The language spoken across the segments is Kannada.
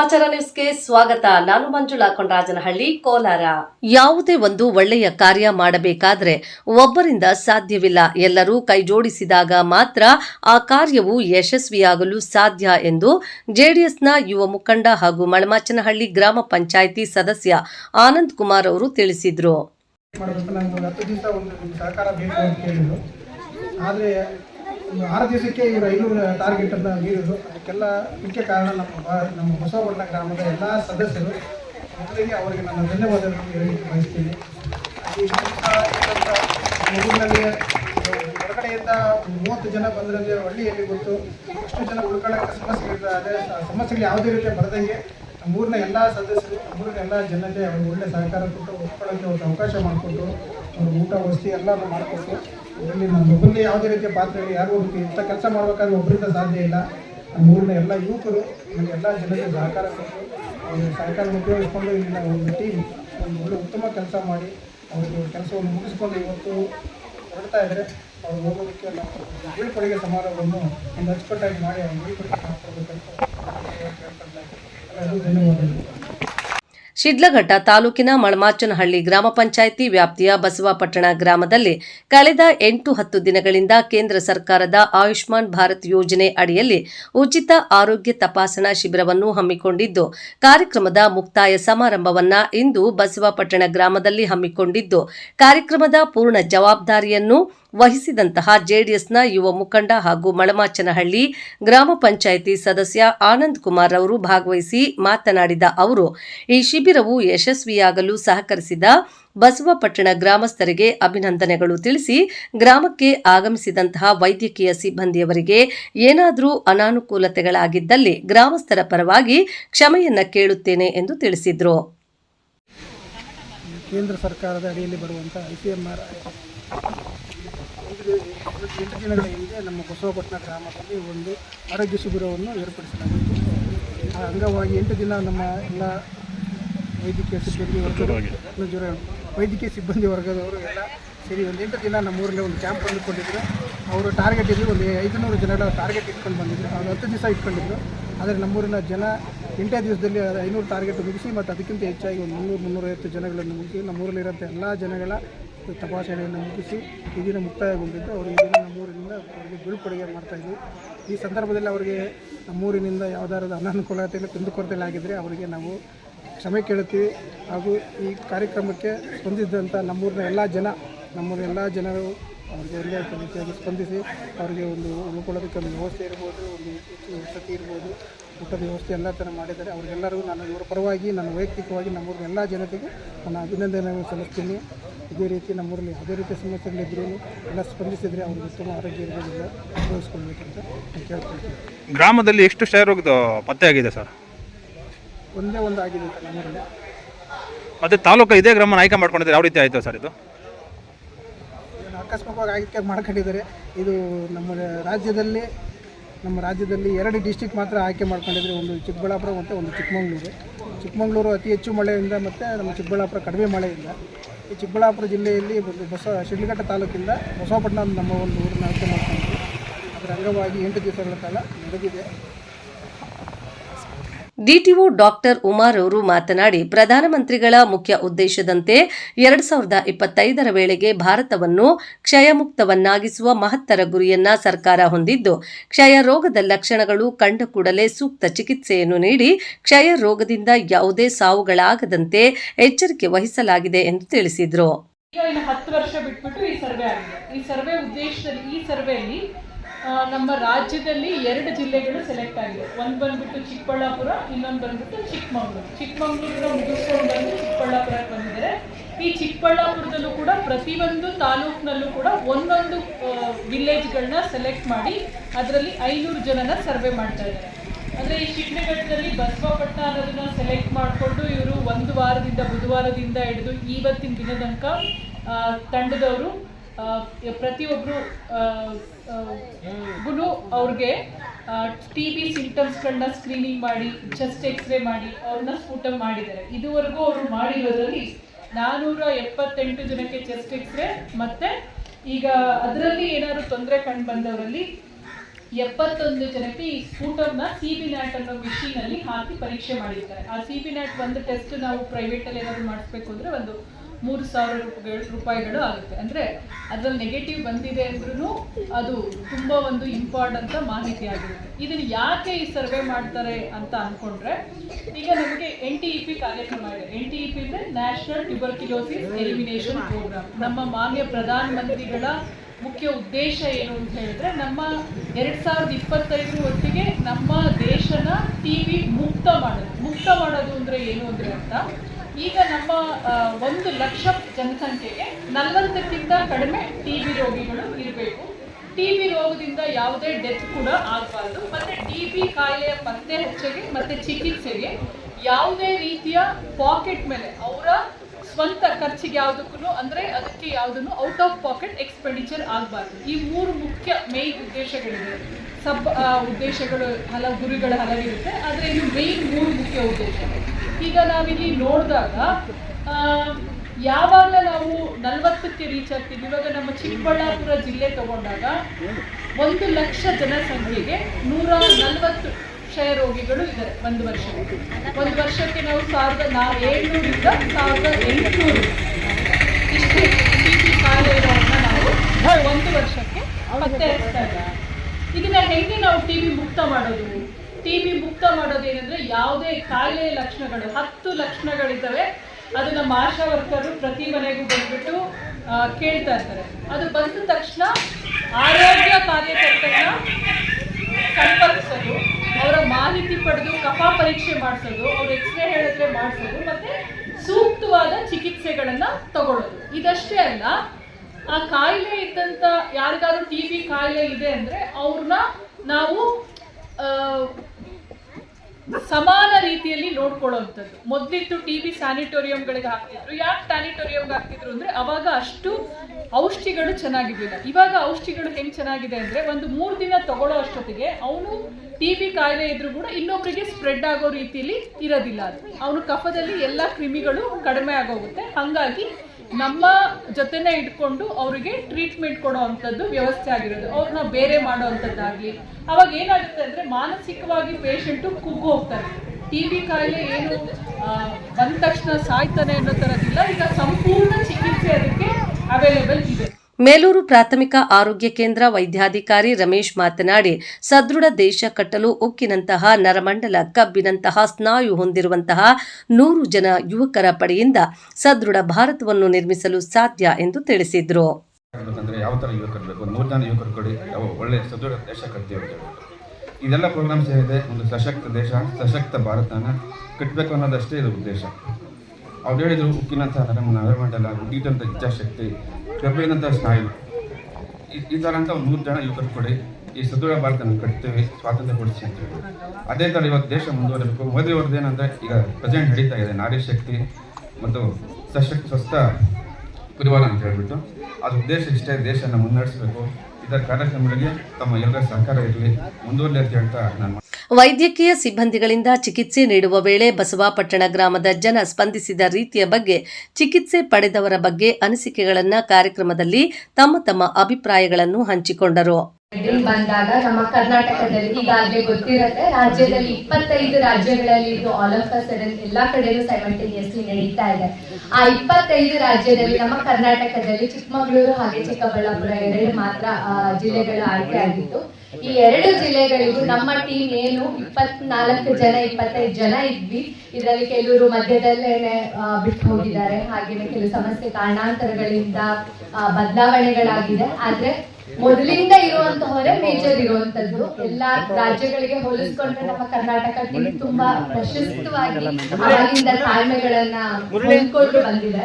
ಸಮಾಚಾರ ನ್ಯೂಸ್ಗೆ ಸ್ವಾಗತ. ನಾನು ಮಂಜುಳಾ ಕೊಂಡರಾಜನಹಳ್ಳಿ ಕೋಲಾರ. ಯಾವುದೇ ಒಂದು ಒಳ್ಳೆಯ ಕಾರ್ಯ ಮಾಡಬೇಕಾದ್ರೆ ಒಬ್ಬರಿಂದ ಸಾಧ್ಯವಿಲ್ಲ. ಎಲ್ಲರೂ ಕೈಜೋಡಿಸಿದಾಗ ಮಾತ್ರ ಆ ಕಾರ್ಯವು ಯಶಸ್ವಿಯಾಗಲು ಸಾಧ್ಯ ಎಂದು ಜೆಡಿಎಸ್ನ ಯುವ ಮುಖಂಡ ಹಾಗೂ ಮಳಮಾಚನಹಳ್ಳಿ ಗ್ರಾಮ ಪಂಚಾಯಿತಿ ಸದಸ್ಯ ಆನಂದ್ ಕುಮಾರ್ ಅವರು ತಿಳಿಸಿದ್ರು. ಒಂದು ಆರು ದಿವಸಕ್ಕೆ ಇವರು ಐನೂರು ಟಾರ್ಗೆಟ್ ಅಂತ ಮೀರಿದ್ರು. ಅದಕ್ಕೆಲ್ಲ ಮುಖ್ಯ ಕಾರಣ ನಮ್ಮ ನಮ್ಮ ಹೊಸ ಹೊಸಬಣ್ಣ ಗ್ರಾಮದ ಎಲ್ಲ ಸದಸ್ಯರು. ಮೊದಲಿಗೆ ಅವರಿಗೆ ನನ್ನ ಧನ್ಯವಾದಗಳನ್ನು ಹೇಳಲಿಕ್ಕೆ ಬಯಸ್ತೀನಿ. ಊರಿನಲ್ಲಿ ಹೊರಗಡೆಯಿಂದ ಮೂವತ್ತು ಜನ ಬಂದ್ರಂದ್ರೆ ಹಳ್ಳಿಯಲ್ಲಿ ಗೊತ್ತು. ಅಷ್ಟು ಜನ ಉಳ್ಕೊಳ್ಳೋಕ್ಕೆ ಸಮಸ್ಯೆಗಳಿದ್ದಾರೆ ಸಮಸ್ಯೆಗಳು ಯಾವುದೇ ರೀತಿ ಬರದಂಗೆ ನಮ್ಮೂರಿನ ಎಲ್ಲ ಸದಸ್ಯರು ನಮ್ಮೂರಿನ ಎಲ್ಲ ಜನತೆ ಅವ್ರಿಗೆ ಒಳ್ಳೆ ಸಹಕಾರ ಕೊಟ್ಟು ಒಪ್ಕೊಳ್ಳೋಕ್ಕೆ ಒಂದು ಅವಕಾಶ ಮಾಡಿಕೊಟ್ಟು ಅವ್ರಿಗೆ ಊಟ, ವಸತಿ ಎಲ್ಲ ಮಾಡಿಕೊಟ್ಟು ಇದರಲ್ಲಿ ನಮ್ಮ ಯಾವುದೇ ರೀತಿಯ ಪಾತ್ರ ಇಲ್ಲ ಯಾರು ಒಬ್ಬರು ಇಂಥ ಕೆಲಸ ಮಾಡಬೇಕಾದ್ರೆ ಒಬ್ಬರಿಂದ ಸಾಧ್ಯ ಇಲ್ಲ. ನಮ್ಮೂರಿನ ಎಲ್ಲ ಯುವಕರು ಎಲ್ಲ ಜನರಿಗೆ ಸಹಕಾರ ಕೊಟ್ಟು ಸಹಕಾರ ಉಪಯೋಗಿಸ್ಕೊಂಡು ಉಪಯೋಗಿಸ್ಕೊಂಡು ಇಲ್ಲಿನ ಒಂದು ಟೀಮ್ ಒಂದು ಒಳ್ಳೆ ಉತ್ತಮ ಕೆಲಸ ಮಾಡಿ ಅವ್ರಿಗೆ ಕೆಲಸವನ್ನು ಮುಗಿಸ್ಕೊಂಡು ಇವತ್ತು ಹೊರಡ್ತಾ ಇದ್ದರೆ. ಅವ್ರು ಹೋಗೋದಕ್ಕೆ ನಾವು ಬೀಳ್ಕೊಡುಗೆ ಸಮಾರಂಭವನ್ನು ಒಂದು ಅಚ್ಚುಕಟ್ಟಾಗಿ ಮಾಡಿ ಅವ್ರು ಬೀಳ್ಕೊಡುಗೆ ಮಾಡ್ಕೊಡ್ಬೇಕಂತ ಧನ್ಯವಾದಗಳು. ಶಿಡ್ಲಘಟ್ಟ ತಾಲೂಕಿನ ಮಳಮಾಚನಹಳ್ಳಿ ಗ್ರಾಮ ಪಂಚಾಯಿತಿ ವ್ಯಾಪ್ತಿಯ ಬಸವಾಪಟ್ಟಣ ಗ್ರಾಮದಲ್ಲಿ ಕಳೆದ ಎಂಟು ಹತ್ತು ದಿನಗಳಿಂದ ಕೇಂದ್ರ ಸರ್ಕಾರದ ಆಯುಷ್ಮಾನ್ ಭಾರತ್ ಯೋಜನೆ ಅಡಿಯಲ್ಲಿ ಉಚಿತ ಆರೋಗ್ಯ ತಪಾಸಣಾ ಶಿಬಿರವನ್ನು ಹಮ್ಮಿಕೊಂಡಿದ್ದು, ಕಾರ್ಯಕ್ರಮದ ಮುಕ್ತಾಯ ಸಮಾರಂಭವನ್ನ ಇಂದು ಬಸವಾಪಟ್ಟಣ ಗ್ರಾಮದಲ್ಲಿ ಹಮ್ಮಿಕೊಂಡಿದ್ದು, ಕಾರ್ಯಕ್ರಮದ ಪೂರ್ಣ ಜವಾಬ್ದಾರಿಯನ್ನು ವಹಿಸಿದಂತಹ ಜೆಡಿಎಸ್ನ ಯುವ ಮುಖಂಡ ಹಾಗೂ ಮಳಮಾಚನಹಳ್ಳಿ ಗ್ರಾಮ ಪಂಚಾಯಿತಿ ಸದಸ್ಯ ಆನಂದ್ ಕುಮಾರ್ ಅವರು ಭಾಗವಹಿಸಿ ಮಾತನಾಡಿದ ಅವರು, ಈ ಶಿಬಿರವು ಯಶಸ್ವಿಯಾಗಲು ಸಹಕರಿಸಿದ ಬಸವಪಟ್ಟಣ ಗ್ರಾಮಸ್ಥರಿಗೆ ಅಭಿನಂದನೆಗಳು ತಿಳಿಸಿ, ಗ್ರಾಮಕ್ಕೆ ಆಗಮಿಸಿದಂತಹ ವೈದ್ಯಕೀಯ ಸಿಬ್ಬಂದಿಯವರಿಗೆ ಏನಾದರೂ ಅನಾನುಕೂಲತೆಗಳಾಗಿದ್ದಲ್ಲಿ ಗ್ರಾಮಸ್ಥರ ಪರವಾಗಿ ಕ್ಷಮೆಯನ್ನ ಕೇಳುತ್ತೇನೆ ಎಂದು ತಿಳಿಸಿದರು. ಕೇಂದ್ರ ಸರ್ಕಾರದ ಅಡಿಯಲ್ಲಿ ಬರುವಂಥ ಐ ಎಂಟು ದಿನಗಳ ಹಿಂದೆ ನಮ್ಮ ಬಸವಪಟ್ಟಣ ಗ್ರಾಮದಲ್ಲಿ ಒಂದು ಆರೋಗ್ಯ ಶಿಬಿರವನ್ನು ಏರ್ಪಡಿಸಲಾಗಿತ್ತು. ಆ ಅಂಗವಾಗಿ ಎಂಟು ದಿನ ನಮ್ಮ ಎಲ್ಲ ವೈದ್ಯಕೀಯ ಸಿಬ್ಬಂದಿ ವರ್ಗದ ಜ್ವರ ವೈದ್ಯಕೀಯ ಸಿಬ್ಬಂದಿ ವರ್ಗದವರು ಎಲ್ಲ ಸೇರಿ ಒಂದು ಎಂಟು ದಿನ ನಮ್ಮ ಊರಲ್ಲಿ ಒಂದು ಕ್ಯಾಂಪ್ ಅಂದುಕೊಂಡಿದ್ರು ಅವರು ಟಾರ್ಗೆಟ್ ಇದ್ದು ಒಂದು ಐದುನೂರು ಜನರ ಟಾರ್ಗೆಟ್ ಇಟ್ಕೊಂಡು ಬಂದಿದ್ರು. ಅವ್ರು ಹತ್ತು ದಿವಸ ಇಟ್ಕೊಂಡಿದ್ರು. ಆದರೆ ನಮ್ಮೂರಿನ ಜನ ಎಂಟೇ ದಿವಸದಲ್ಲಿ ಐನೂರು ಟಾರ್ಗೆಟ್ ಮುಗಿಸಿ, ಮತ್ತು ಅದಕ್ಕಿಂತ ಹೆಚ್ಚಾಗಿ ಒಂದು ಮುನ್ನೂರು ಮುನ್ನೂರೈವತ್ತು ಜನಗಳನ್ನು ಮುಗಿಸಿ ನಮ್ಮೂರಲ್ಲಿರೋಂಥ ಎಲ್ಲ ಜನಗಳ ತಪಾಸಣೆಯನ್ನು ಮುಗಿಸಿ ಈ ದಿನ ಮುಕ್ತಾಯಗೊಂಡಿದ್ದು ಅವರು ಈ ದಿನ ನಮ್ಮೂರಿನಿಂದ ಅವರಿಗೆ ಬೀಳ್ಕೊಡುಗೆ ಮಾಡ್ತಾಯಿದ್ವಿ ಈ ಸಂದರ್ಭದಲ್ಲಿ ಅವರಿಗೆ ನಮ್ಮೂರಿನಿಂದ ಯಾವುದಾದ್ರೂ ಅನಾನುಕೂಲತೆಗಳು ಆಗಿದ್ದರೆ ಅವರಿಗೆ ನಾವು ಕ್ಷಮೆ ಕೇಳುತ್ತೀವಿ. ಹಾಗೂ ಈ ಕಾರ್ಯಕ್ರಮಕ್ಕೆ ಸ್ಪಂದಿಸಿದಂಥ ನಮ್ಮೂರಿನ ಎಲ್ಲ ಜನ, ನಮ್ಮೂರಿನ ಎಲ್ಲ ಜನರು ಅವ್ರಿಗೆ ಎಲ್ಲ ರೀತಿಯಾಗಿ ಸ್ಪಂದಿಸಿ ಅವರಿಗೆ ಒಂದು ಅನುಕೂಲದಕ್ಕೆ ಒಂದು ವ್ಯವಸ್ಥೆ ಇರ್ಬೋದು, ಒಂದು ವಸತಿ ಇರ್ಬೋದು ಊಟದ ವ್ಯವಸ್ಥೆ ಎಲ್ಲ ಥರ ಮಾಡಿದ್ದಾರೆ. ಅವರಿಗೆಲ್ಲರಿಗೂ ನಾನು ಇವರ ಪರವಾಗಿ ನಾನು ವೈಯಕ್ತಿಕವಾಗಿ ನಮ್ಮೂರಿನ ಎಲ್ಲ ಜನತೆಗೆ ನನ್ನ ಅಭಿನಂದನೆಯನ್ನು ಸಲ್ಲಿಸ್ತೀನಿ. ಇದೇ ರೀತಿ ನಮ್ಮೂರಲ್ಲಿ ಯಾವುದೇ ರೀತಿಯ ಸಮಸ್ಯೆಗಳಿದ್ರೂ ಎಲ್ಲ ಸ್ಪಂದಿಸಿದರೆ ಅವ್ರಿಗೆ ಉತ್ತಮ ಆರೋಗ್ಯ ಇರೋದಿಲ್ಲ ಅನುಭವಿಸ್ಕೊಳ್ಬೇಕಂತ ನಾನು ಕೇಳ್ಕೊಳ್ತೀನಿ. ಗ್ರಾಮದಲ್ಲಿ ಎಷ್ಟು ಕ್ಷಯರೋಗದ ಪತ್ತೆ ಆಗಿದೆ ಸರ್? ಒಂದೇ ಒಂದು ಆಗಿದೆ ಸರ್ ನಮ್ಮೂರಲ್ಲಿ. ಮತ್ತೆ ತಾಲೂಕು ಇದೇ ಗ್ರಾಮ ಆಯ್ಕೆ ಮಾಡ್ಕೊಂಡಿದ್ದಾರೆ? ಯಾವ ರೀತಿ ಆಯಿತು ಸರ್ ಇದು? ಆಕಸ್ಮಿಕವಾಗಿ ಆಯ್ಕೆ ಮಾಡ್ಕೊಂಡಿದ್ದಾರೆ. ಇದು ನಮ್ಮ ರಾಜ್ಯದಲ್ಲಿ ನಮ್ಮ ರಾಜ್ಯದಲ್ಲಿ ಎರಡು ಡಿಸ್ಟಿಕ್ ಮಾತ್ರ ಆಯ್ಕೆ ಮಾಡ್ಕೊಂಡಿದ್ರೆ, ಒಂದು ಚಿಕ್ಕಬಳ್ಳಾಪುರ ಮತ್ತು ಒಂದು ಚಿಕ್ಕಮಗಳೂರು. ಚಿಕ್ಕಮಗಳೂರು ಅತಿ ಹೆಚ್ಚು ಮಳೆಯಿಂದ ಮತ್ತು ನಮ್ಮ ಚಿಕ್ಕಬಳ್ಳಾಪುರ ಕಡಿಮೆ ಮಳೆಯಿಂದ. ಈ ಚಿಕ್ಕಬಳ್ಳಾಪುರ ಜಿಲ್ಲೆಯಲ್ಲಿ ಒಂದು ಬಸ, ಶಿಡ್ಲಘಟ್ಟ ತಾಲೂಕಿಂದ ಬಸವಪಟ್ಟಣ ನಮ್ಮ ಒಂದು ಊರನ್ನ ಆಯ್ಕೆ ಮಾಡ್ಕೊಂಡಿದ್ವಿ. ಅದರ ಅಂಗವಾಗಿ ಎಂಟು ದಿವಸಗಳ ಕಾಲ ನಡೆದಿದೆ. ಡಿಟಿಒ ಡಾಕ್ಟರ್ ಉಮಾರ್ ಅವರು ಮಾತನಾಡಿ, ಪ್ರಧಾನಮಂತ್ರಿಗಳ ಮುಖ್ಯ ಉದ್ದೇಶದಂತೆ ಎರಡ್ ಸಾವಿರದ ಇಪ್ಪತ್ತೈದರ ವೇಳೆಗೆ ಭಾರತವನ್ನು ಕ್ಷಯಮುಕ್ತವನ್ನಾಗಿಸುವ ಮಹತ್ತರ ಗುರಿಯನ್ನ ಸರ್ಕಾರ ಹೊಂದಿದ್ದು, ಕ್ಷಯ ರೋಗದ ಲಕ್ಷಣಗಳು ಕಂಡ ಕೂಡಲೇ ಸೂಕ್ತ ಚಿಕಿತ್ಸೆಯನ್ನು ನೀಡಿ, ಕ್ಷಯ ರೋಗದಿಂದ ಯಾವುದೇ ಸಾವುಗಳಾಗದಂತೆ ಎಚ್ಚರಿಕೆ ವಹಿಸಲಾಗಿದೆ ಎಂದು ತಿಳಿಸಿದರು. ನಮ್ಮ ರಾಜ್ಯದಲ್ಲಿ ಎರಡು ಜಿಲ್ಲೆಗಳು ಸೆಲೆಕ್ಟ್ ಆಗಿದೆ. ಒಂದು ಬಂದ್ಬಿಟ್ಟು ಚಿಕ್ಕಬಳ್ಳಾಪುರ, ಇನ್ನೊಂದು ಬಂದ್ಬಿಟ್ಟು ಚಿಕ್ಕಮಗಳೂರು. ಚಿಕ್ಕಮಂಗ್ಳೂರಿನ ಮುಗಿಸ್ಕೊಂಡು ಬಂದು ಚಿಕ್ಕಬಳ್ಳಾಪುರಕ್ಕೆ ಬಂದಿದ್ದಾರೆ. ಈ ಚಿಕ್ಕಬಳ್ಳಾಪುರದಲ್ಲೂ ಕೂಡ ಪ್ರತಿಯೊಂದು ತಾಲೂಕಿನಲ್ಲೂ ಕೂಡ ಒಂದೊಂದು ವಿಲೇಜ್ಗಳನ್ನ ಸೆಲೆಕ್ಟ್ ಮಾಡಿ ಅದರಲ್ಲಿ ಐನೂರು ಜನನ ಸರ್ವೆ ಮಾಡ್ತಾ ಇದ್ದಾರೆ. ಅಂದರೆ ಈ ಶಿಡ್ಲಘಟ್ಟದಲ್ಲಿ ಬಸವಪಟ್ಟಣ ಅನ್ನೋದನ್ನ ಸೆಲೆಕ್ಟ್ ಮಾಡಿಕೊಂಡು ಇವರು ಒಂದು ವಾರದಿಂದ, ಬುಧವಾರದಿಂದ ಹಿಡಿದು ಇವತ್ತಿನ ದಿನದಂಕ ತಂಡದವರು ಪ್ರತಿಯೊಬ್ಬರು ಅವ್ರಿಗೆ ಟಿ ಬಿ ಸಿಂಟಮ್ಸ್ಗಳನ್ನ ಸ್ಕ್ರೀನಿಂಗ್ ಮಾಡಿ ಚೆಸ್ಟ್ ಎಕ್ಸ್ರೇ ಮಾಡಿ ಅವ್ರನ್ನ ಸ್ಫುಟ ಮಾಡಿದ್ದಾರೆ. ಇದುವರೆಗೂ ಅವರು ಮಾಡಿರೋದ್ರಲ್ಲಿ ನಾನ್ನೂರ ಎಪ್ಪತ್ತೆಂಟು ಜನಕ್ಕೆ ಚೆಸ್ಟ್ ಎಕ್ಸ್ರೇ ಮತ್ತು ಈಗ ಅದರಲ್ಲಿ ಏನಾದ್ರು ತೊಂದರೆ ಕಂಡು ಬಂದವರಲ್ಲಿ ಎಪ್ಪತ್ತೊಂದು ಜನಕ್ಕೆ ಈ ಸ್ಕೂಟರ್ನ ಸಿ ಬಿ ನ್ಯಾಟ್ ಅನ್ನೋ ಮಿಷಿನ್ ಅಲ್ಲಿ ಹಾಕಿ ಪರೀಕ್ಷೆ ಮಾಡಿರ್ತಾರೆ. ಆ ಸಿ ಬಿ ನ್ಯಾಟ್ ಒಂದು ಟೆಸ್ಟ್ ನಾವು ಪ್ರೈವೇಟಲ್ಲಿ ಏನಾದ್ರು ಮಾಡಿಸ್ಬೇಕು ಅಂದ್ರೆ ಒಂದು ಮೂರು ಸಾವಿರ ರೂಪಾಯಿಗಳು ರೂಪಾಯಿಗಳು ಆಗುತ್ತೆ. ಅಂದ್ರೆ ಅದ್ರಲ್ಲಿ ನೆಗೆಟಿವ್ ಬಂದಿದೆ ಅಂದ್ರೂ ಅದು ತುಂಬಾ ಒಂದು ಇಂಪಾರ್ಟೆಂಟ್ ಮಾಹಿತಿ ಆಗಿರುತ್ತೆ. ಇದನ್ನ ಯಾಕೆ ಈ ಸರ್ವೆ ಮಾಡ್ತಾರೆ ಅಂತ ಅನ್ಕೊಂಡ್ರೆ, ಈಗ ನಮಗೆ ಎನ್ ಟಿ ಇ ಪಿ ಕಾರ್ಯಕ್ರಮ ಇದೆ. ಎನ್ ಟಿ ಇ ಪಿ ಅಂದ್ರೆ ನ್ಯಾಷನಲ್ ಟ್ಯೂಬರ್ಕ್ಯುಲೋಸಿಸ್ ಎಲಿಮಿನೇಷನ್ ಪ್ರೋಗ್ರಾಮ್ ನಮ್ಮ ಮಾನ್ಯ ಪ್ರಧಾನ ಮಂತ್ರಿಗಳ ಮುಖ್ಯ ಉದ್ದೇಶ ಏನು ಅಂತ ಹೇಳಿದ್ರೆ, ನಮ್ಮ ಎರಡ್ ಸಾವಿರದ ಇಪ್ಪತ್ತೈದರ ಹೊತ್ತಿಗೆ ನಮ್ಮ ದೇಶನ ಟಿ ವಿ ಮುಕ್ತ ಮಾಡೋದು. ಮುಕ್ತ ಮಾಡೋದು ಅಂದ್ರೆ ಏನು ಅಂದ್ರೆ ಅಂತ ಈಗ ನಮ್ಮ ಒಂದು ಲಕ್ಷ ಜನಸಂಖ್ಯೆಗೆ ನಲವತ್ತಕ್ಕಿಂತ ಕಡಿಮೆ ಟಿ ಬಿ ರೋಗಿಗಳು ಇರಬೇಕು. ಟಿ ಬಿ ರೋಗದಿಂದ ಯಾವುದೇ ಡೆತ್ ಕೂಡ ಆಗಬಾರ್ದು. ಮತ್ತೆ ಟಿ ಬಿ ಕಾಯಿಲೆಯ ಪತ್ತೆ ಹಚ್ಚೆಗೆ ಮತ್ತೆ ಚಿಕಿತ್ಸೆಗೆ ಯಾವುದೇ ರೀತಿಯ ಪಾಕೆಟ್ ಮೇಲೆ ಅವರ ಸ್ವಂತ ಖರ್ಚಿಗೆ ಯಾವುದಕ್ಕೂ ಅಂದರೆ ಅದಕ್ಕೆ ಯಾವುದನ್ನು ಔಟ್ ಆಫ್ ಪಾಕೆಟ್ ಎಕ್ಸ್ಪೆಂಡಿಚರ್ ಆಗಬಾರ್ದು. ಈ ಮೂರು ಮುಖ್ಯ ಮೇನ್ ಉದ್ದೇಶಗಳಿವೆ ಸಬ್ ಉದ್ದೇಶಗಳು ಹಲವು ಗುರಿಗಳು ಹಲವಿರುತ್ತೆ. ಆದರೆ ಇದು ಮೇನ್ ಮೂರು ಮುಖ್ಯ ಉದ್ದೇಶ ಈಗ ನಾವಿಲ್ಲಿ ನೋಡಿದಾಗ ಯಾವಾಗ ನಾವು ನಲವತ್ತಕ್ಕೆ ರೀಚ್ ಆಗ್ತೀವಿ, ಇವಾಗ ನಮ್ಮ ಚಿಕ್ಕಬಳ್ಳಾಪುರ ಜಿಲ್ಲೆ ತಗೊಂಡಾಗ ಒಂದು ಲಕ್ಷ ಜನಸಂಖ್ಯೆಗೆ ನೂರ ನಲವತ್ತು ಕ್ಷಯ ರೋಗಿಗಳು ಇದ್ದಾರೆ ಒಂದು ವರ್ಷಕ್ಕೆ. ಒಂದು ವರ್ಷಕ್ಕೆ ನಾವು ಸಾವಿರದ ನಾ, ಏಳ್ನೂರಿಂದ ಸಾವಿರದ ಎಂಟುನೂರು. ಇಷ್ಟು ಕಾಯಿಲೆ ಇರೋದನ್ನ ನಾವು ಒಂದು ವರ್ಷಕ್ಕೆ ಇದ್ದೀವಿ. ಇದನ್ನ ಹೆಂಗೆ ನಾವು ಟಿ ವಿ ಮುಕ್ತ ಮಾಡೋದು? ಟಿ ಬಿ ಮುಕ್ತ ಮಾಡೋದು ಏನಂದ್ರೆ ಯಾವುದೇ ಕಾಯಿಲೆಯ ಲಕ್ಷಣಗಳು, ಹತ್ತು ಲಕ್ಷಣಗಳಿದ್ದಾವೆ. ಅದನ್ನು ಆಶಾ ವರ್ಕರು ಪ್ರತಿ ಮನೆಗೂ ಬಂದ್ಬಿಟ್ಟು ಕೇಳ್ತಾ ಇರ್ತಾರೆ. ಅದು ಬಂದ ತಕ್ಷಣ ಆರೋಗ್ಯ ಕಾರ್ಯಕರ್ತರನ್ನ ಸಂಪರ್ಕಿಸೋದು, ಅವರ ಮಾಹಿತಿ ಪಡೆದು ಕಫ ಪರೀಕ್ಷೆ ಮಾಡಿಸೋದು, ಅವ್ರ ಎಕ್ಸ್ರೇ ಹೇಳಿದ್ರೆ ಮಾಡಿಸೋದು, ಮತ್ತೆ ಸೂಕ್ತವಾದ ಚಿಕಿತ್ಸೆಗಳನ್ನು ತಗೊಳ್ಳೋದು. ಇದಷ್ಟೇ ಅಲ್ಲ, ಆ ಕಾಯಿಲೆ ಇದ್ದಂತ ಯಾರಿಗಾದ್ರೂ ಟಿ ಬಿ ಕಾಯಿಲೆ ಇದೆ ಅಂದ್ರೆ ಅವ್ರನ್ನ ನಾವು ಸಮಾನ ರೀತಿಯಲ್ಲಿ ನೋಡ್ಕೊಳ್ಳೋವಂಥದ್ದು. ಮೊದಲಿತ್ತು ಟಿ ಬಿ ಸ್ಯಾನಿಟೋರಿಯಂಗಳಿಗೆ ಹಾಕ್ತಿದ್ರು, ಯಾಕೆ ಸ್ಯಾನಿಟೋರಿಯಂಗೆ ಹಾಕ್ತಿದ್ರು ಅಂದ್ರೆ ಅವಾಗ ಅಷ್ಟು ಔಷಧಿಗಳು ಚೆನ್ನಾಗಿರಲಿಲ್ಲ. ಇವಾಗ ಔಷಧಿಗಳು ಹೆಂಗೆ ಚೆನ್ನಾಗಿದೆ ಅಂದ್ರೆ ಒಂದು ಮೂರು ದಿನ ತಗೊಳ್ಳೋ ಅಷ್ಟೊತ್ತಿಗೆ ಅವನು ಟಿ ಬಿ ಕಾಯಿಲೆ ಇದ್ರೂ ಕೂಡ ಇನ್ನೊಬ್ಬರಿಗೆ ಸ್ಪ್ರೆಡ್ ಆಗೋ ರೀತಿಯಲ್ಲಿ ಇರೋದಿಲ್ಲ ಅದು. ಅವನು ಕಫದಲ್ಲಿ ಎಲ್ಲ ಕ್ರಿಮಿಗಳು ಕಡಿಮೆ ಆಗೋಗುತ್ತೆ. ಹಾಗಾಗಿ ನಮ್ಮ ಜೊತೆನೆ ಇಟ್ಕೊಂಡು ಅವರಿಗೆ ಟ್ರೀಟ್ಮೆಂಟ್ ಕೊಡೋ ಅಂಥದ್ದು ವ್ಯವಸ್ಥೆ ಆಗಿರೋದು ಅವ್ರನ್ನ ಬೇರೆ ಮಾಡೋ ಅಂಥದ್ದಾಗ್ಲಿ ಅವಾಗ ಏನಾಗುತ್ತೆ ಅಂದ್ರೆ ಮಾನಸಿಕವಾಗಿ ಪೇಷಂಟು ಕುಗ್ಗು ಹೋಗ್ತಾರೆ. ಟಿ ಬಿ ಕಾಯಿಲೆ ಏನು ಬಂದ ತಕ್ಷಣ ಸಾಯ್ತಾನೆ ಅನ್ನೋ ಥರದಿಲ್ಲ ಈಗ ಸಂಪೂರ್ಣ ಚಿಕಿತ್ಸೆ ಅದಕ್ಕೆ ಅವೈಲೇಬಲ್ ಇದೆ. ಮೇಲೂರು ಪ್ರಾಥಮಿಕ ಆರೋಗ್ಯ ಕೇಂದ್ರ ವೈದ್ಯಾಧಿಕಾರಿ ರಮೇಶ್ ಮಾತನಾಡಿ, ಸದೃಢ ದೇಶ ಕಟ್ಟಲು ಉಕ್ಕಿನಂತಹ ನರಮಂಡಲ ಕಬ್ಬಿನಂತಹ ಸ್ನಾಯು ಹೊಂದಿರುವಂತಹ ನೂರು ಜನ ಯುವಕರ ಪಡೆಯಿಂದ ಸದೃಢ ಭಾರತವನ್ನು ನಿರ್ಮಿಸಲು ಸಾಧ್ಯ ಎಂದು ತಿಳಿಸಿದರು. ಯಾವ ಥರ ಯುವಕರು ಬೇಕು? ನೂರು ಜನ ಯುವಕರು ಕೊಡಿ ಒಳ್ಳೆ ಸದೃಢ ದೇಶ ಕಟ್ತೀವಿ ಇದೆಲ್ಲ ಪ್ರೋಗ್ರಾಮ್ಸ್ ಏನಿದೆ ಒಂದು ಸಶಕ್ತ ದೇಶ, ಸಶಕ್ತ ಭಾರತನ ಕಟ್ಟಬೇಕು ಅನ್ನೋದಷ್ಟೇ ಇದು ಉದ್ದೇಶ. ಅವ್ರು ಹೇಳಿದ್ರು ಉಕ್ಕಿನಂಥ ನರಮ ನರಮಂಡಲ ಉಡ್ಡಿದಂಥ ಇಚ್ಛಾಶಕ್ತಿ ಕಬ್ಬಿನಂಥ ಸ್ನಾಯು. ಈ- ಥರ ಅಂತ ಒಂದು ನೂರು ಜನ ಯುವಕರು ಕೊಡಿ ಈ ಸದೃಢ ಭಾರತನ ಕಟ್ತೇವೆ, ಸ್ವಾತಂತ್ರ್ಯ ಕೊಡಿಸಿ ಅಂತ ಅದೇ ಥರ ಇವತ್ತು ದೇಶ ಮುಂದುವರಿಬೇಕು. ಮೋದಿ ಅವ್ರದ್ದು ಏನಂದರೆ, ಈಗ ಪ್ರೆಸೆಂಟ್ ನಡೀತಾ ಇದೆ, ನಾರಿ ಶಕ್ತಿ ಮತ್ತು ಸಶಕ್ತ, ಸ್ವಸ್ಥ ಪರಿವಾರ ಅಂತ ಹೇಳ್ಬಿಟ್ಟು. ಅದು ಉದ್ದೇಶ ಇಷ್ಟೇ, ದೇಶನ ಮುನ್ನಡೆಸಬೇಕು. ಇದರ ಕಾರ್ಯಕ್ರಮಗಳಿಗೆ ತಮ್ಮ ಎಲ್ಲರ ಸಹಕಾರ ಇರಲಿ, ಮುಂದುವರಲಿ ಅಂತ ಹೇಳ್ತಾ ನಾನು ವೈದ್ಯಕೀಯ ಸಿಬ್ಬಂದಿಗಳಿಂದ ಚಿಕಿತ್ಸೆ ನೀಡುವ ವೇಳೆ ಬಸವಾಪಟ್ಟಣ ಗ್ರಾಮದ ಜನ ಸ್ಪಂದಿಸಿದ ರೀತಿಯ ಬಗ್ಗೆ ಚಿಕಿತ್ಸೆ ಪಡೆದವರ ಬಗ್ಗೆ ಅನಿಸಿಕೆಗಳನ್ನು ಕಾರ್ಯಕ್ರಮದಲ್ಲಿ ತಮ್ಮ ತಮ್ಮ ಅಭಿಪ್ರಾಯಗಳನ್ನು ಹಂಚಿಕೊಂಡರು. ಬಂದಾಗ ನಮ್ಮ ಕರ್ನಾಟಕದಲ್ಲಿ ಈಗಾಗಲೇ ಗೊತ್ತಿರುತ್ತೆ, ರಾಜ್ಯದಲ್ಲಿ ಇಪ್ಪತ್ತೈದು ರಾಜ್ಯಗಳಲ್ಲಿ ಇದು ಆಲ್ ಆಫ್ ಸಡನ್ ಎಲ್ಲಾ ಕಡೆಯೂ ಸೈಮಲ್ಟೇನಿಯಸ್ಲಿ ನಡೀತಾ ಇದೆ. ಆ ಇಪ್ಪತ್ತೈದು ರಾಜ್ಯದಲ್ಲಿ ನಮ್ಮ ಕರ್ನಾಟಕದಲ್ಲಿ ಚಿಕ್ಕಮಗಳೂರು ಹಾಗೆ ಚಿಕ್ಕಬಳ್ಳಾಪುರ ಎರಡು ಮಾತ್ರ ಜಿಲ್ಲೆಗಳು ಆಯ್ಕೆ ಆಗಿತ್ತು. ಈ ಎರಡು ಜಿಲ್ಲೆಗಳಿಗೂ ನಮ್ಮ ಟೀಮ್ ಏನು ಇಪ್ಪತ್ನಾಲ್ಕು ಜನ ಇಪ್ಪತ್ತೈದು ಜನ ಇದ್ವಿ. ಇದರಲ್ಲಿ ಕೆಲವರು ಮಧ್ಯದಲ್ಲೇನೆ ಆ, ಬಿಟ್ಟು ಹೋಗಿದ್ದಾರೆ. ಹಾಗೇನೆ ಕೆಲವು ಸಮಸ್ಯೆ ಕಾರಣಾಂತರಗಳಿಂದ ಬದಲಾವಣೆಗಳಾಗಿದೆ. ಆದ್ರೆ ಮೊದಲಿಂದ ಇರುವಂತಹವರೇ ಮೇಜರ್ ಇರುವಂತದ್ದು. ಎಲ್ಲಾ ರಾಜ್ಯಗಳಿಗೆ ಹೋಲಿಸ್ಕೊಂಡ್ರೆ ನಮ್ಮ ಕರ್ನಾಟಕ ಟೀಮ್ ತುಂಬಾ ಪ್ರಶಸ್ತವಾಗಿ ಅವಾಗಿಂದ ತಾಳ್ಮೆಗಳನ್ನ ಹೊಂದ್ಕೊಂಡು ಬಂದಿದೆ.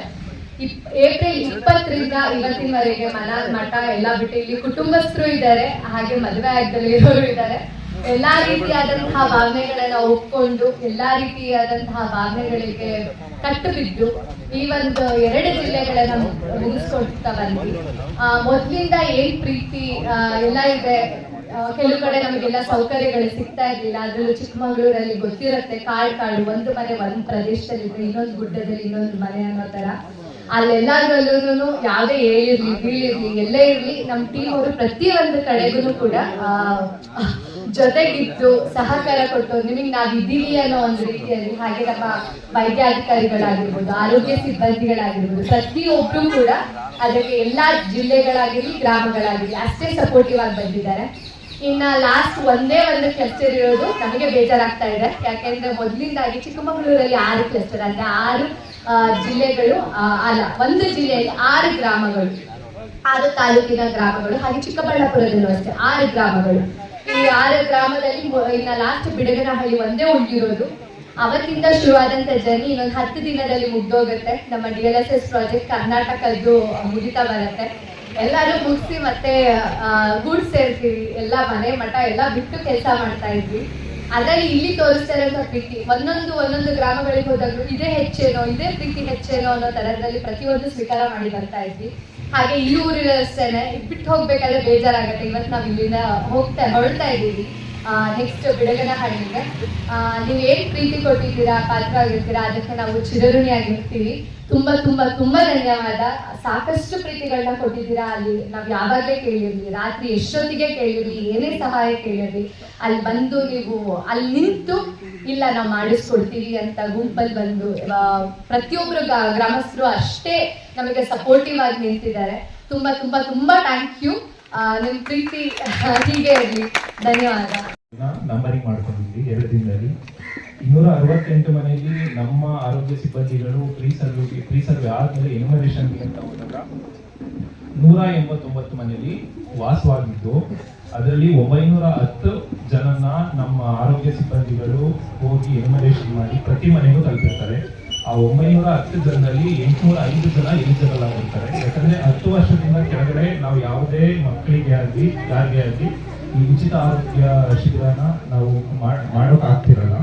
ಏಪ್ರಿಲ್ ಇಪ್ಪತ್ತರಿಂದ ಇವತ್ತಿನವರೆಗೆ ಮನ ಮಠ ಎಲ್ಲ ಬಿಟ್ಟು ಇಲ್ಲಿ ಕುಟುಂಬಸ್ಥರು ಇದ್ದಾರೆ, ಹಾಗೆ ಮದುವೆ ಆಗದಲ್ಲಿರೋರು ಇದ್ದಾರೆ. ಎಲ್ಲಾ ರೀತಿಯಾದಂತಹ ಭಾವನೆಗಳನ್ನ ಒಪ್ಕೊಂಡು, ಎಲ್ಲಾ ರೀತಿಯಾದಂತಹ ಭಾವನೆಗಳಿಗೆ ಕಟ್ಟು ಬಿದ್ದು ಈ ಒಂದು ಎರಡು ಜಿಲ್ಲೆಗಳನ್ನ ಮುಗಿಸ್ಕೊಳ್ತಾ ಬಂದ್ವಿ. ಮೊದ್ಲಿಂದ ಏನ್ ಪ್ರೀತಿ ಎಲ್ಲ ಇದೆ? ಕೆಲವು ಕಡೆ ನಮಗೆಲ್ಲ ಸೌಕರ್ಯಗಳು ಸಿಗ್ತಾ ಇರ್ಲಿಲ್ಲ. ಅದ್ರಲ್ಲೂ ಚಿಕ್ಕಮಗಳೂರಲ್ಲಿ ಗೊತ್ತಿರುತ್ತೆ ಕಾಡು ಕಾಳು ಒಂದು ಮನೆ ಒಂದ್ ಪ್ರದೇಶದಲ್ಲಿ ಇನ್ನೊಂದು ಗುಡ್ಡದಲ್ಲಿ ಇನ್ನೊಂದು ಮನೆ ಅನ್ನೋ ತರ. ಅಲ್ಲೆಲ್ಲರಲ್ಲೂ ಯಾವುದೇ ಏಳಿರ್ಲಿ ಬೀಳಿರ್ಲಿ, ಎಲ್ಲೇ ಇರ್ಲಿ ನಮ್ಮ ಟೀಮ್ ಅವರು ಪ್ರತಿಯೊಂದು ಕಡೆಗೂ ಕೂಡ ಜೊತೆಗಿದ್ದು ಸಹಕಾರ ಕೊಟ್ಟು ನಿಮಗೆ ನಾವು ಇದ್ದೀವಿ ಅನ್ನೋ ಒಂದು ರೀತಿಯಲ್ಲಿ ಹಾಗೆ ನಮ್ಮ ವೈದ್ಯಾಧಿಕಾರಿಗಳಾಗಿರ್ಬೋದು, ಆರೋಗ್ಯ ಸಿಬ್ಬಂದಿಗಳಾಗಿರ್ಬೋದು ಪ್ರತಿಯೊಬ್ಬರು ಕೂಡ ಅದಕ್ಕೆ ಎಲ್ಲಾ ಜಿಲ್ಲೆಗಳಾಗಿರ್ಲಿ, ಗ್ರಾಮಗಳಾಗಿರ್ಲಿ ಅಷ್ಟೇ ಸಪೋರ್ಟಿವ್ ಆಗಿ ಬಂದಿದ್ದಾರೆ. ಇನ್ನ ಲಾಸ್ಟ್ ಒಂದೇ ಒಂದು ಕ್ಲಸ್ಟರ್ ಇರೋದು ನಮಗೆ ಬೇಜಾರಾಗ್ತಾ ಇದೆ. ಯಾಕೆಂದ್ರೆ ಮೊದಲಿಂದಾಗಿ ಚಿಕ್ಕಮಗಳೂರಲ್ಲಿ ಆರು ಕ್ಲಸ್ಟರ್ ಅಂದ್ರೆ ಆರು ಜಿಲ್ಲೆಗಳು ಅಲ್ಲ, ಒಂದು ಜಿಲ್ಲೆಯಲ್ಲಿ ಆರು ಗ್ರಾಮಗಳು. ಆರು ತಾಲೂಕಿನ ಗ್ರಾಮಗಳು. ಹಾಗೆ ಚಿಕ್ಕಬಳ್ಳಾಪುರದಲ್ಲೂ ಅಷ್ಟೇ, ಆರು ಗ್ರಾಮಗಳು. ಈ ಆರು ಗ್ರಾಮದಲ್ಲಿ ಇನ್ನ ಲಾಸ್ಟ್ ಬಿಡಗನಹಳ್ಳಿ ಒಂದೇ ಉಳಿದಿರೋದು. ಅವತ್ತಿಂದ ಶುರುವಾದಂತ ಜರ್ನಿ ಇನ್ನೊಂದು ಹತ್ತು ದಿನದಲ್ಲಿ ಮುಗ್ದೋಗುತ್ತೆ. ನಮ್ಮ D L S S project ಕರ್ನಾಟಕದ್ದು ಮುಗಿತಾ ಬರುತ್ತೆ. ಎಲ್ಲರೂ ಮುಗಿಸಿ ಮತ್ತೆ ಗೂಡ್ಸ್ ಸೇರ್ತೀವಿ. ಎಲ್ಲ ಮನೆ ಮಠ ಎಲ್ಲ ಬಿಟ್ಟು ಕೆಲಸ ಮಾಡ್ತಾ ಇದ್ವಿ. ಅದರಲ್ಲಿ ಇಲ್ಲಿ ತೋರಿಸ್ತಾರೆ ಅಂತ ಪ್ರೀತಿ. ಒಂದೊಂದು ಒಂದೊಂದು ಗ್ರಾಮಗಳಿಗೆ ಹೋದಾಗಲೂ ಇದೇ ಹೆಚ್ಚೇನೋ, ಇದೇ ಪ್ರೀತಿ ಹೆಚ್ಚೇನೋ ಅನ್ನೋ ತರದಲ್ಲಿ ಪ್ರತಿಯೊಂದು ಸ್ವೀಕಾರ ಮಾಡಿ ಬರ್ತಾ ಇದ್ವಿ. ಹಾಗೆ ಈ ರಸ್ತೆನೆ, ಬಿಟ್ಟು ಹೋಗ್ಬೇಕಾದ್ರೆ ಬೇಜಾರಾಗತ್ತೆ. ಇವತ್ತು ನಾವು ಇಲ್ಲಿಂದ ಹೋಗ್ತಾ, ಹೊರಡ್ತಾ ಇದ್ದೀವಿ. ನೆಕ್ಸ್ಟ್ ಬಿಡಗನಹಳ್ಳಿಗೆ ಹಾಡಿದೆ ನೀವು ಏನ್ ಪ್ರೀತಿ ಕೊಟ್ಟಿದ್ದೀರಾ, ಪಾತ್ರ ಆಗಿರ್ತೀರಾ, ಅದಕ್ಕೆ ನಾವು ಚಿರಋಣಿಯಾಗಿರ್ತೀವಿ. ತುಂಬಾ ತುಂಬಾ ತುಂಬಾ ಧನ್ಯವಾದ. ಸಾಕಷ್ಟು ಪ್ರೀತಿಗಳನ್ನ ಕೊಟ್ಟಿದ್ದೀರಾ, ಅಲ್ಲಿ ನಾವು ಯಾವಾಗಲೇ ಕೇಳಿರ್ಲಿ, ರಾತ್ರಿ ಎಷ್ಟೊತ್ತಿಗೆ ಕೇಳಿರ್ಲಿ, ಏನೇ ಸಹಾಯ ಕೇಳಿರ್ಲಿ, ಅಲ್ಲಿ ಬಂದು ನೀವು, ಅಲ್ಲಿ ನಿಂತು, ಇಲ್ಲ, ನಾವು ಮಾಡಿಸ್ಕೊಡ್ತೀವಿ ಅಂತ ಗುಂಪಲ್ಲಿ ಬಂದು ಪ್ರತಿಯೊಬ್ಬರು ಗ್ರಾಮಸ್ಥರು ಅಷ್ಟೇ ನಮಗೆ ಸಪೋರ್ಟಿವ್ ಆಗಿ ನಿಂತಿದ್ದಾರೆ. ತುಂಬಾ ತುಂಬಾ ತುಂಬಾ ಥ್ಯಾಂಕ್ ಯು ನಿಮ್ ಪ್ರೀತಿ, ಹೀಗೆ ಇರಲಿ. ಧನ್ಯವಾದ. ನಂಬರಿಂಗ್ ಮಾಡ್ಕೊಂಡಿದ್ವಿ ಎರಡು ದಿನದಲ್ಲಿ. ಇನ್ನೂರ ಅರವತ್ತೆಂಟು ಮನೆಯಲ್ಲಿ ನಮ್ಮ ಆರೋಗ್ಯ ಸಿಬ್ಬಂದಿಗಳು ಪ್ರೀ ಸರ್ವೆ ಪ್ರೀ ಸರ್ವೆ ಆದ್ಮೇಲೆ ಎನ್ಯುಮರೇಷನ್ ಅಂತ ಹೋದಾಗ ನೂರ ಎಂಬತ್ತೊಂಬತ್ತು ಮನೆಯಲ್ಲಿ ವಾಸವಾಗಿದ್ದು, ಅದರಲ್ಲಿ ಒಂಬೈನೂರ ಹತ್ತು ಜನನ ನಮ್ಮ ಆರೋಗ್ಯ ಸಿಬ್ಬಂದಿಗಳು ಹೋಗಿ ಎನ್ಯುಮರೇಷನ್ ಮಾಡಿ ಪ್ರತಿ ಮನೆಗೂ ತಲುಪಿರ್ತಾರೆ. ಆ ಒಂಬೈನೂರ ಹತ್ತು ಜನರಲ್ಲಿ ಎಂಟುನೂರ ಐದು ಜನ ಎಲಿಜಿಬಲ್ ಆಗಿರ್ತಾರೆ ಯಾಕಂದ್ರೆ ಹತ್ತು ವರ್ಷದಿಂದ ಕೆಳಗಡೆ ನಾವು ಯಾವುದೇ ಮಕ್ಕಳಿಗೆ ಆಗಲಿ, ಯಾರಿಗೆ ಆಗಲಿ ಈ ಉಚಿತ ಆರೋಗ್ಯ ಶಿಬಿರನ ನಾವು ಮಾಡೋಕೆ ಆಗ್ತಿರಲ್ಲ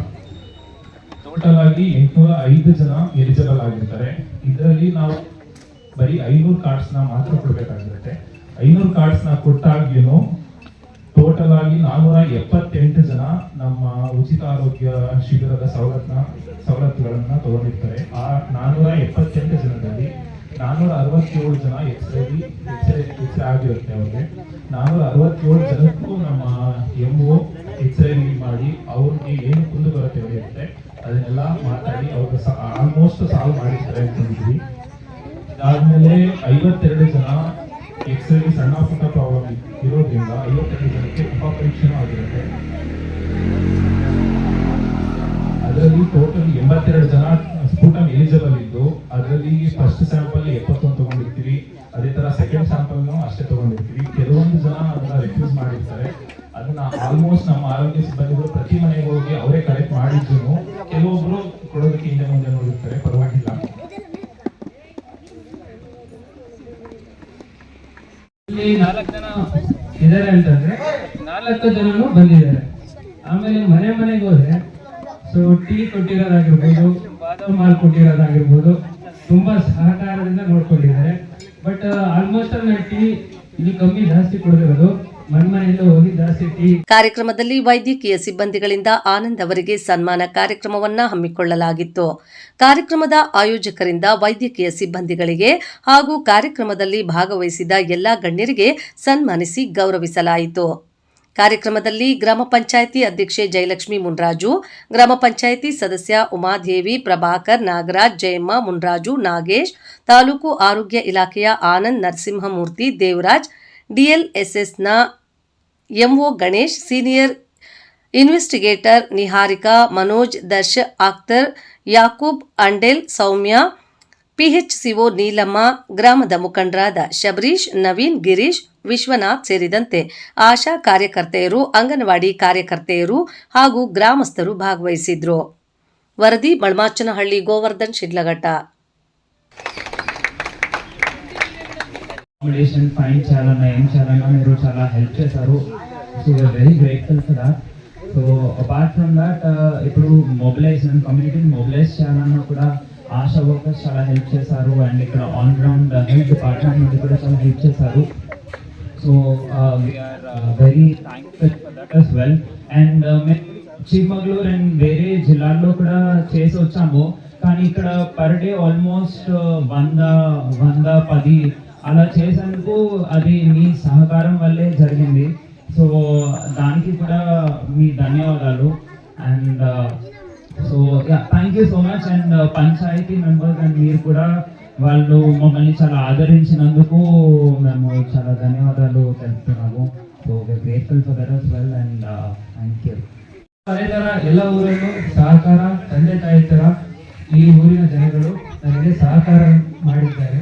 ಟೋಟಲ್ ಆಗಿ ಎಂಟುನೂರ ಐದು ಜನ ಎಲಿಜಿಬಲ್ ಆಗಿರ್ತಾರೆ. ಇದರಲ್ಲಿ ನಾವು ಬರೀ ಐನೂರು ಕಾರ್ಡ್ಸ್ನ ಮಾತ್ರ ಕೊಡ್ಬೇಕಾಗಿರುತ್ತೆ. ಐನೂರು ಕಾರ್ಡ್ಸ್ನ ಕೊಟ್ಟಾಗ್ಯೂ ಟೋಟಲ್ ಆಗಿ ನಾನೂರ ಎಪ್ಪತ್ತೆಂಟು ಜನ ನಮ್ಮ ಉಚಿತ ಆರೋಗ್ಯ ಶಿಬಿರದ ಸವಲತ್ತನ್ನ ಸವಲತ್ತುಗಳನ್ನು ತಗೊಂಡಿರ್ತಾರೆ. ಆ ನಾನ್ನೂರ ಎಪ್ಪತ್ತೆಂಟು ಜನದಲ್ಲಿ ನಾನೂರ ಅರವತ್ತೇಳು ಜನ ಎಕ್ಸ್ರೇ ಎಕ್ಸ್ರೇ ಎಕ್ಸ್ರೇ ಆಗಿರುತ್ತೆ ಅವ್ರಿಗೆ. ನಾನೂರ ಅರವತ್ತೇಳು ಜನಕ್ಕೂ ನಮ್ಮ ಎಂ ಒ ಎಕ್ಸ್ರೇ ಮಾಡಿ ಅವ್ರಿಗೆ ಏನು ಕುಂದು ಬರುತ್ತೆ ಇರುತ್ತೆ ಅದನ್ನೆಲ್ಲ ಮಾತಾಡಿ ಅವ್ರಿಗೆ ಆಲ್ಮೋಸ್ಟ್ ಸಾಲ್ವ್ ಮಾಡಿರ್ತಾರೆ ಅನ್ಕೊಂಡಿದ್ವಿ ಅದಾದ್ಮೇಲೆ ಐವತ್ತೆರಡು ಜನ ಎಕ್ಸ್ರೇ ಸಣ್ಣ ಪುಟ್ಟ ಪ್ರಾಬ್ಲಮ್ ಇರೋದ್ರಿಂದ ಐವತ್ತೆರಡು ಜನಕ್ಕೆ ತುಂಬ ಪರೀಕ್ಷೆನೂ ಆಗಿರುತ್ತೆ. ಅದರಲ್ಲಿ ಟೋಟಲ್ ಎಂಬತ್ತೆರಡು ಜನ ಆಲ್ಮೋಸ್ಟ್ ನಮ್ಮ ಆರೋಗ್ಯ ಸಿಬ್ಬಂದಿಗಳು ಪ್ರತಿ ಮನೆಗೆ ಹೋಗಿ ಅವರೇ ಕಲೆಕ್ಟ್ ಮಾಡಿದ್ರು. ಕೆಲವೊಬ್ರು ಕೊಡೋದಕ್ಕೆ ಹಿಂದೆ ಮುಂದೆ ನೋಡಿರ್ತಾರೆ, ಪರವಾಗಿಲ್ಲ. ನಾಲ್ಕು ಜನ ಇದ್ದಾರೆ ಅಂತಂದ್ರೆ, ನಾಲ್ಕು ಜನನು ಬಂದಿದ್ದಾರೆ. ಆಮೇಲೆ ಮನೆ ಮನೆಗೆ ಹೋದ್ರೆ ಸೊ ಟೀ ಕೊಟ್ಟಿರೋದಾಗಿರ್ಬೋದು, ಬಾದಾಮ್ ಹಾಲು ಕೊಟ್ಟಿರೋದಾಗಿರ್ಬೋದು, ತುಂಬಾ ಸಹಕಾರದಿಂದ ನೋಡ್ಕೊಂಡಿದ್ದಾರೆ. ಬಟ್ ಆಲ್ಮೋಸ್ಟ್ ಅಲ್ಲಿ ಟೀ ಇಲ್ಲಿ ಕಮ್ಮಿ ಜಾಸ್ತಿ ಕೊಡ್ತಿರೋದು ಕಾರ್ಯಕ್ರಮದಲ್ಲಿ ವೈದ್ಯಕೀಯ ಸಿಬ್ಬಂದಿಗಳಿಂದ ಆನಂದ್ ಅವರಿಗೆ ಸನ್ಮಾನ ಕಾರ್ಯಕ್ರಮವನ್ನ ಹಮ್ಮಿಕೊಳ್ಳಲಾಗಿತ್ತು. ಕಾರ್ಯಕ್ರಮದ ಆಯೋಜಕರಿಂದ ವೈದ್ಯಕೀಯ ಸಿಬ್ಬಂದಿಗಳಿಗೆ ಹಾಗೂ ಕಾರ್ಯಕ್ರಮದಲ್ಲಿ ಭಾಗವಹಿಸಿದ ಎಲ್ಲಾ ಗಣ್ಯರಿಗೆ ಸನ್ಮಾನಿಸಿ ಗೌರವಿಸಲಾಯಿತು. ಕಾರ್ಯಕ್ರಮದಲ್ಲಿ ಗ್ರಾಮ ಪಂಚಾಯಿತಿ ಅಧ್ಯಕ್ಷೆ ಜಯಲಕ್ಷ್ಮಿ ಮುನ್ರಾಜು, ಗ್ರಾಮ ಪಂಚಾಯಿತಿ ಸದಸ್ಯ ಉಮಾದೇವಿ, ಪ್ರಭಾಕರ್, ನಾಗರಾಜ್, ಜಯಮ್ಮ, ಮುನ್ರಾಜು, ನಾಗೇಶ್, ತಾಲೂಕು ಆರೋಗ್ಯ ಇಲಾಖೆಯ Anand Narasimhamurthy, Devaraj ಡಿಎಲ್ಎಸ್ಎಸ್ನ MO Ganesh, senior investigator Niharika, Manoj Darsh Akhtar Yakub, ಅಂಡೆಲ್, Soumya, PHCO Neelamma, ಗ್ರಾಮದ ಮುಖಂಡರಾದ ಶಬರೀಶ್, ನವೀನ್, ಗಿರೀಶ್, ವಿಶ್ವನಾಥ್ ಸೇರಿದಂತೆ ಆಶಾ ಕಾರ್ಯಕರ್ತೆಯರು, ಅಂಗನವಾಡಿ ಕಾರ್ಯಕರ್ತೆಯರು ಹಾಗೂ ಗ್ರಾಮಸ್ಥರು ಭಾಗವಹಿಸಿದ್ರು. ವರದಿ ಮಳ್ಮಾಚನಹಳ್ಳಿ ಗೋವರ್ಧನ್, ಶಿಡ್ಲಘಟ್ಟ. అకామిడేషన్ ఫైన్ చేయాలన్నా ఏం చేయాలన్నా మీరు చాలా హెల్ప్ చేశారు. So very grateful for that so apart from that ఇప్పుడు మొబిలైజేషన్ కమ్యూనిటీని మొబిలైజ్ చేయాలన్నా కూడా ఆశా వర్కర్స్ చాలా హెల్ప్ చేశారు. అండ్ ఇక్కడ ఆన్ గ్రౌండ్ హెల్త్ డిపార్ట్మెంట్ నుండి కూడా చాలా హెల్ప్ చేశారు. So we're very thankful for that as well and మేము చిక్మగళూరు అండ్ వేరే జిల్లాల్లో కూడా చేసి వచ్చాము. కానీ ఇక్కడ పర్ డే ఆల్మోస్ట్ వంద వంద పది అలా చేసేందుకు అది మీ సహకారం వల్లే జరిగింది సో దానికి కూడా మీ ధన్యవాదాలు and so thank you so much and panchayati members and మీరు కూడా వాళ్ళు మమ్మల్ని చాలా ఆదరించినందుకు మేము చాలా ధన్యవాదాలు తెలుపుతున్నాము so grateful for that as well and thank you ಅದೇ ತರ ಎಲ್ಲ ಊರಲ್ಲೂ ಸಹಕಾರ ತಂದೆ ತಾಯಿ ತರ ಈ ಊರಿನ ಜನಗಳು ನನಗೆ ಸಹಕಾರ ಮಾಡಿದ್ದಾರೆ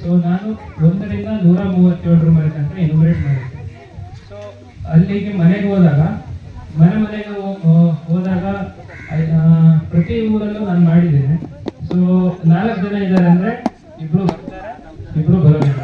ಸೊ ನಾನು ಒಂದರಿಂದ ನೂರ ಮೂವತ್ತೇಳರ ಮನೆ ತನಕ ಇನೋಗ್ರೇಟ್ ಮಾಡಿದ್ದೆ ಸೊ ಅಲ್ಲಿಗೆ ಮನೆಗೆ ಹೋದಾಗ, ಮನೆ ಮನೆಗೆ ಹೋದಾಗ ಪ್ರತಿ ಊರಲ್ಲೂ ನಾನು ಮಾಡಿದ್ದೇನೆ. ಸೊ ನಾಲ್ಕು ಜನ ಇದ್ದಾರೆ ಅಂದ್ರೆ ಇಬ್ಬರು ಬರ್ತಾರೆ ಇಬ್ಬರು ಬರೋದಿಲ್ಲ.